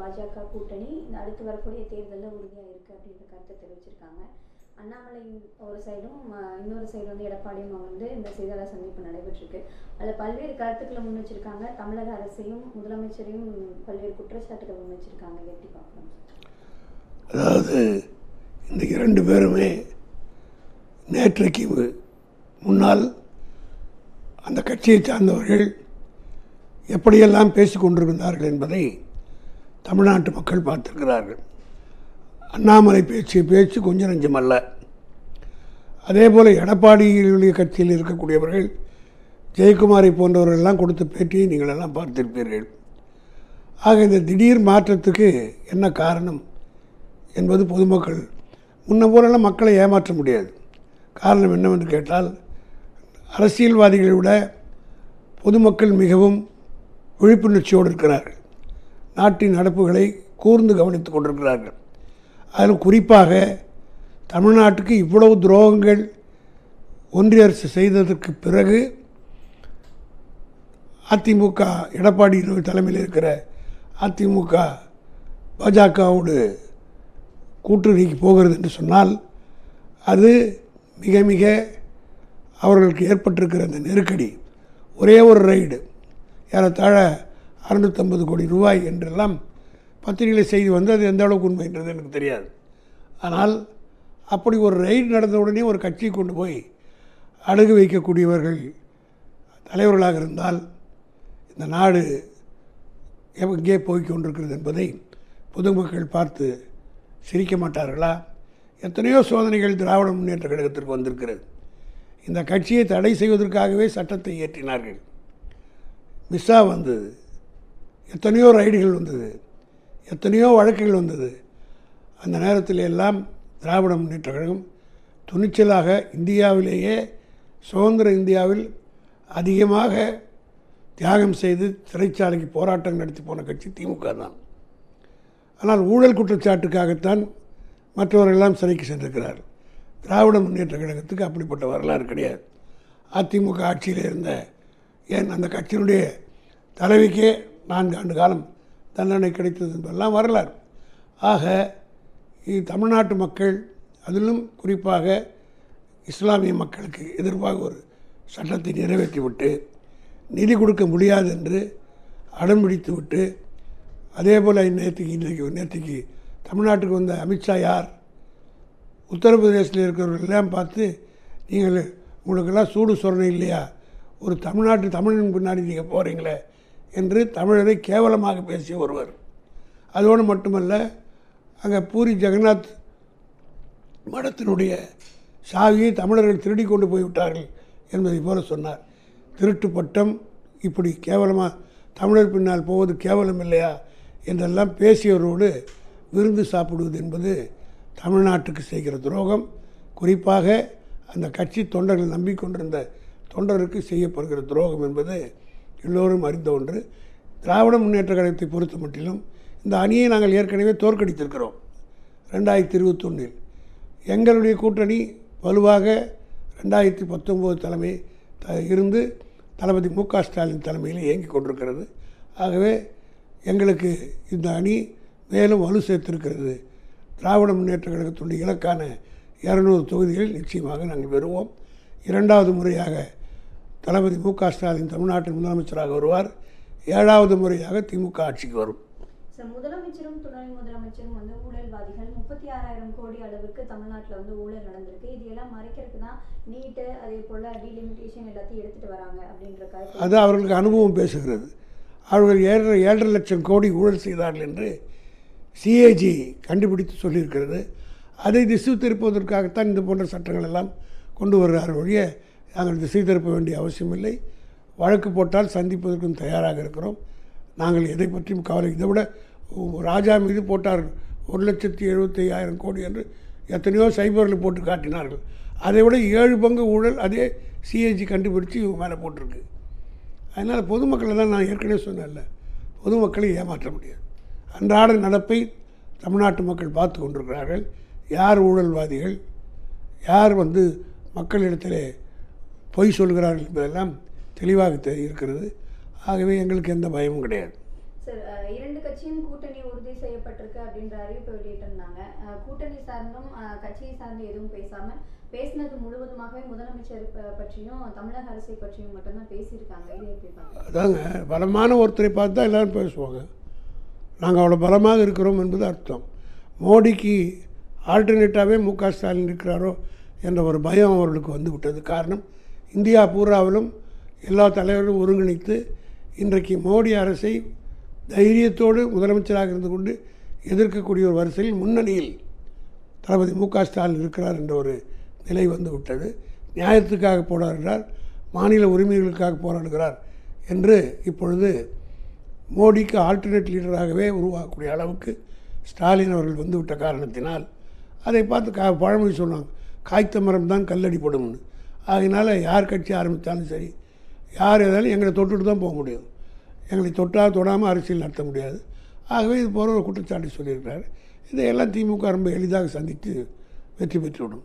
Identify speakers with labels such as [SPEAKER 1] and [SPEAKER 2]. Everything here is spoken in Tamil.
[SPEAKER 1] பாஜக கூட்டணி இந்த அடுத்து வரக்கூடிய தேர்தலில் உறுதியாக இருக்குது அப்படின்ற கருத்தை தெரிவிச்சிருக்காங்க. அண்ணாமலை ஒரு சைடும் இன்னொரு சைடு வந்து எடப்பாடியும் வந்து இந்த செய்தியாளர் சந்திப்பு நடைபெற்றிருக்கு. அதில் பல்வேறு கருத்துக்களை முன் வச்சிருக்காங்க. தமிழக அரசையும் முதலமைச்சரையும் பல்வேறு குற்றச்சாட்டுகள் முன் வச்சிருக்காங்க. இதை எப்படி பார்க்கணும்.
[SPEAKER 2] அதாவது இந்த இரண்டு பேருமே நேற்றைக்கு முன்னால் அந்த கட்சியை சார்ந்தவர்கள் எப்படியெல்லாம் பேசிக் கொண்டிருந்தார்கள் என்பதை தமிழ்நாட்டு மக்கள் பார்த்திருக்கிறார்கள். அண்ணாமலை பேச்சு பேச்சு கொஞ்சம் நஞ்சமல்ல அல்ல. அதே போல் எடப்பாடியுடைய கட்சியில் இருக்கக்கூடியவர்கள் ஜெயக்குமாரை போன்றவர்களெல்லாம் கொடுத்த பேட்டியை நீங்கள் எல்லாம் பார்த்திருப்பீர்கள். ஆக இந்த திடீர் மாற்றத்துக்கு என்ன காரணம் என்பது பொதுமக்கள் முன்ன போலெல்லாம் மக்களை ஏமாற்ற முடியாது. காரணம் என்னவென்று கேட்டால் அரசியல்வாதிகளை விட பொதுமக்கள் மிகவும் விழிப்புணர்ச்சியோடு இருக்கிறார்கள். நாட்டின் நடப்புகளை கூர்ந்து கவனித்து கொண்டிருக்கிறார்கள். அதில் குறிப்பாக தமிழ்நாட்டுக்கு இவ்வளவு துரோகங்கள் ஒன்றிய அரசு செய்ததற்கு பிறகு அதிமுக எடப்பாடி தலைமையில் இருக்கிற அதிமுக பாஜகவோடு கூட்டணிக்கு போகிறது என்று சொன்னால் அது மிக மிக அவர்களுக்கு ஏற்பட்டிருக்கிற அந்த நெருக்கடி. ஒரே ஒரு ரைடு ஏறத்தாழ அறுநூற்றம்பது கோடி ரூபாய் என்றெல்லாம் பத்திரிகை செய்தி வந்து அது எந்த அளவுக்கு உண்மை என்றது எனக்கு தெரியாது. ஆனால் அப்படி ஒரு ரெய்டு நடந்த உடனே ஒரு கட்சியை கொண்டு போய் அடகு வைக்கக்கூடியவர்கள் தலைவர்களாக இருந்தால் இந்த நாடு எங்கே போய் கொண்டிருக்கிறது என்பதை பொதுமக்கள் பார்த்து சிரிக்க மாட்டார்களா? எத்தனையோ சோதனைகள் திராவிட முன்னேற்ற கழகத்திற்கு வந்திருக்கிறது. இந்த கட்சியை தடை செய்வதற்காகவே சட்டத்தை இயற்றினார்கள். மிஸ்ஸா வந்தது எத்தனையோ ரைடுகள் வந்தது எத்தனையோ வழக்குகள் வந்தது. அந்த நேரத்தில் எல்லாம் திராவிட முன்னேற்ற கழகம் துணிச்சலாக இந்தியாவிலேயே சுதந்திர இந்தியாவில் அதிகமாக தியாகம் செய்து சிறைச்சாலைக்கு போராட்டம் நடத்தி போன கட்சி திமுக தான். ஆனால் ஊழல் குற்றச்சாட்டுக்காகத்தான் மற்றவரெல்லாம் சிறைக்கு சென்றிருக்கிறார். திராவிட முன்னேற்ற கழகத்துக்கு அப்படிப்பட்ட வரலாறு கிடையாது. அதிமுக ஆட்சியில் இருந்த ஏன் அந்த கட்சியினுடைய தலைவிக்கே நான்கு ஆண்டு காலம் தண்டனை கிடைத்தது என்பதெல்லாம் வரலாறு. ஆக இது தமிழ்நாட்டு மக்கள் அதிலும் குறிப்பாக இஸ்லாமிய மக்களுக்கு எதிர்ப்பாக ஒரு சட்டத்தை நிறைவேற்றிவிட்டு நிதி கொடுக்க முடியாது என்று அடம் பிடித்து விட்டு அதே போல் நேற்றுக்கு இன்றைக்கு நேற்றுக்கு தமிழ்நாட்டுக்கு வந்த அமித்ஷா யார்? உத்தரப்பிரதேசத்தில் இருக்கிறவர்கள் எல்லாம் பார்த்து நீங்கள் உங்களுக்கெல்லாம் சூடு சொரணை இல்லையா? ஒரு தமிழ்நாட்டு தமிழின் பின்னாடி நீங்கள் போகிறீங்களே என்று தமிழரை கேவலமாக பேசிய ஒருவர். அதோடு மட்டுமல்ல அங்கே பூரி ஜெகநாத் மடத்தினுடைய சாவியை தமிழர்கள் திருடி கொண்டு போய்விட்டார்கள் என்பதை போல சொன்னார். திருட்டு பட்டம் இப்படி கேவலமாக தமிழர் பின்னால் போவது கேவலம் இல்லையா என்றெல்லாம் பேசியவரோடு விருந்து சாப்பிடுவது என்பது தமிழ்நாட்டுக்கு செய்கிற துரோகம். குறிப்பாக அந்த கட்சி தொண்டர்கள் நம்பிக்கொண்டிருந்த தொண்டருக்கு செய்யப்படுகிற துரோகம் என்பது எல்லோரும் அறிந்த ஒன்று. திராவிட முன்னேற்ற கழகத்தை பொறுத்த மட்டிலும் இந்த அணியை நாங்கள் ஏற்கனவே தோற்கடித்திருக்கிறோம். ரெண்டாயிரத்தி இருபத்தொன்னில். எங்களுடைய கூட்டணி வலுவாக ரெண்டாயிரத்தி பத்தொம்போது தலைமை த- இருந்து தளபதி மு க ஸ்டாலின் தலைமையில் இயங்கிக் கொண்டிருக்கிறது. ஆகவே எங்களுக்கு இந்த அணி மேலும் வலு சேர்த்திருக்கிறது. திராவிட முன்னேற்ற கழகத்துடைய இலக்கான இரநூறு தொகுதிகள் நிச்சயமாக நாங்கள் பெறுவோம். இரண்டாவது முறையாக தளபதி மு க ஸ்டாலின் தமிழ்நாட்டின் முதலமைச்சராக வருவார். ஏழாவது முறையாக திமுக ஆட்சிக்கு வரும்.
[SPEAKER 1] சார் முதலமைச்சரும் துணை முதலமைச்சரும் வந்து ஊழல்வாதிகள். முப்பத்தி ஆறாயிரம் கோடி அளவுக்கு தமிழ்நாட்டில் வந்து ஊழல் நடந்திருக்கு. இது எல்லாம் மறைக்கிறதுக்கு தான் நீட்டு அதே போல் டீலிமிட்டேஷன் எல்லாத்தையும் எடுத்துட்டு வராங்க அப்படின்ற
[SPEAKER 2] அது அவர்களுக்கு அனுபவம் பேசுகிறது. அவர்கள் ஏழரை ஏழரை லட்சம் கோடி ஊழல் செய்தார்கள் என்று சிஏஜி கண்டுபிடித்து சொல்லியிருக்கிறது. அதை திசை திருப்புவதற்காகத்தான் இந்த போன்ற சட்டங்கள் எல்லாம் கொண்டு வருகிறார் ஒழிய நாங்கள் திசை திருப்ப வேண்டிய அவசியமில்லை. வழக்கு போட்டால் சந்திப்பதற்கும் தயாராக இருக்கிறோம். நாங்கள் எதை பற்றியும் கவலை இதை விட ராஜா மீது போட்டார் ஒரு லட்சத்தி எழுபத்தி ஐயாயிரம் கோடி என்று எத்தனையோ சைபரில் போட்டு காட்டினார்கள். அதை விட ஏழு பங்கு ஊழல் அதே சிஏஜி கண்டுபிடிச்சு இவங்க மேலே போட்டிருக்கு. அதனால் பொதுமக்களை தான் நான் ஏற்கனவே சொன்னேன்ல பொதுமக்களை ஏமாற்ற முடியாது. அன்றாட நடப்பை தமிழ்நாட்டு மக்கள் பார்த்து கொண்டிருக்கிறார்கள். யார் ஊழல்வாதிகள்? யார் வந்து மக்களிடத்திலே பொய் சொல்கிறார்கள் என்பதெல்லாம் தெளிவாக இருக்கிறது. ஆகவே எங்களுக்கு எந்த பயமும் கிடையாது.
[SPEAKER 1] இரண்டு கட்சியும் கூட்டணி உறுதி செய்யப்பட்டிருக்கு அப்படின்ற அறிவிப்பை வெளியிட்டிருந்தாங்க. கூட்டணி சார்ந்தும் கட்சியை சார்ந்து எதுவும் பேசாம பேசினது முழுவதுமாகவே முதலமைச்சர் பற்றியும் தமிழக அரசை பற்றியும் மட்டும்தான் பேசியிருக்காங்க. இதை எப்படி
[SPEAKER 2] அதாங்க பலமான ஒருத்தரை பார்த்து தான் எல்லோரும் பேசுவாங்க. நாங்கள் அவ்வளோ பலமாக இருக்கிறோம் என்பது அர்த்தம். மோடிக்கு ஆல்டர்னேட்டாகவே மு க ஸ்டாலின் இருக்கிறாரோ என்ற ஒரு பயம் அவர்களுக்கு வந்து விட்டது காரணம் இந்தியா பூராவிலும் எல்லா தலைவர்களும் ஒருங்கிணைத்து இன்றைக்கு மோடி அரசை தைரியத்தோடு முதலமைச்சராக இருந்து கொண்டு எதிர்க்கக்கூடிய ஒரு வரிசையில் முன்னணியில் தளபதி மு க ஸ்டாலின் இருக்கிறார் என்ற ஒரு நிலை வந்து விட்டது. நியாயத்துக்காக போராடுகிறார் மாநில உரிமைகளுக்காக போராடுகிறார் என்று இப்பொழுது மோடிக்கு ஆல்டர்னேட் லீடராகவே உருவாக்கக்கூடிய அளவுக்கு ஸ்டாலின் அவர்கள் வந்துவிட்ட காரணத்தினால் அதை பார்த்து கா பழமொழி சொன்னாங்க காய்த்த மரம் தான் கல்லடிப்படும்னு அதனால் யார் கட்சி ஆரம்பித்தாலும் சரி யார் எதாலும் எங்களை தொட்டுட்டு தான் போக முடியும். எங்களை தொட்டால் தொடாமல் அரசியல் நடத்த முடியாது. ஆகவே இது போகிற ஒரு குற்றச்சாட்டு சொல்லியிருக்கிறார். இதையெல்லாம் திமுக ரொம்ப எளிதாக சந்தித்து வெற்றி பெற்றுவிடும்.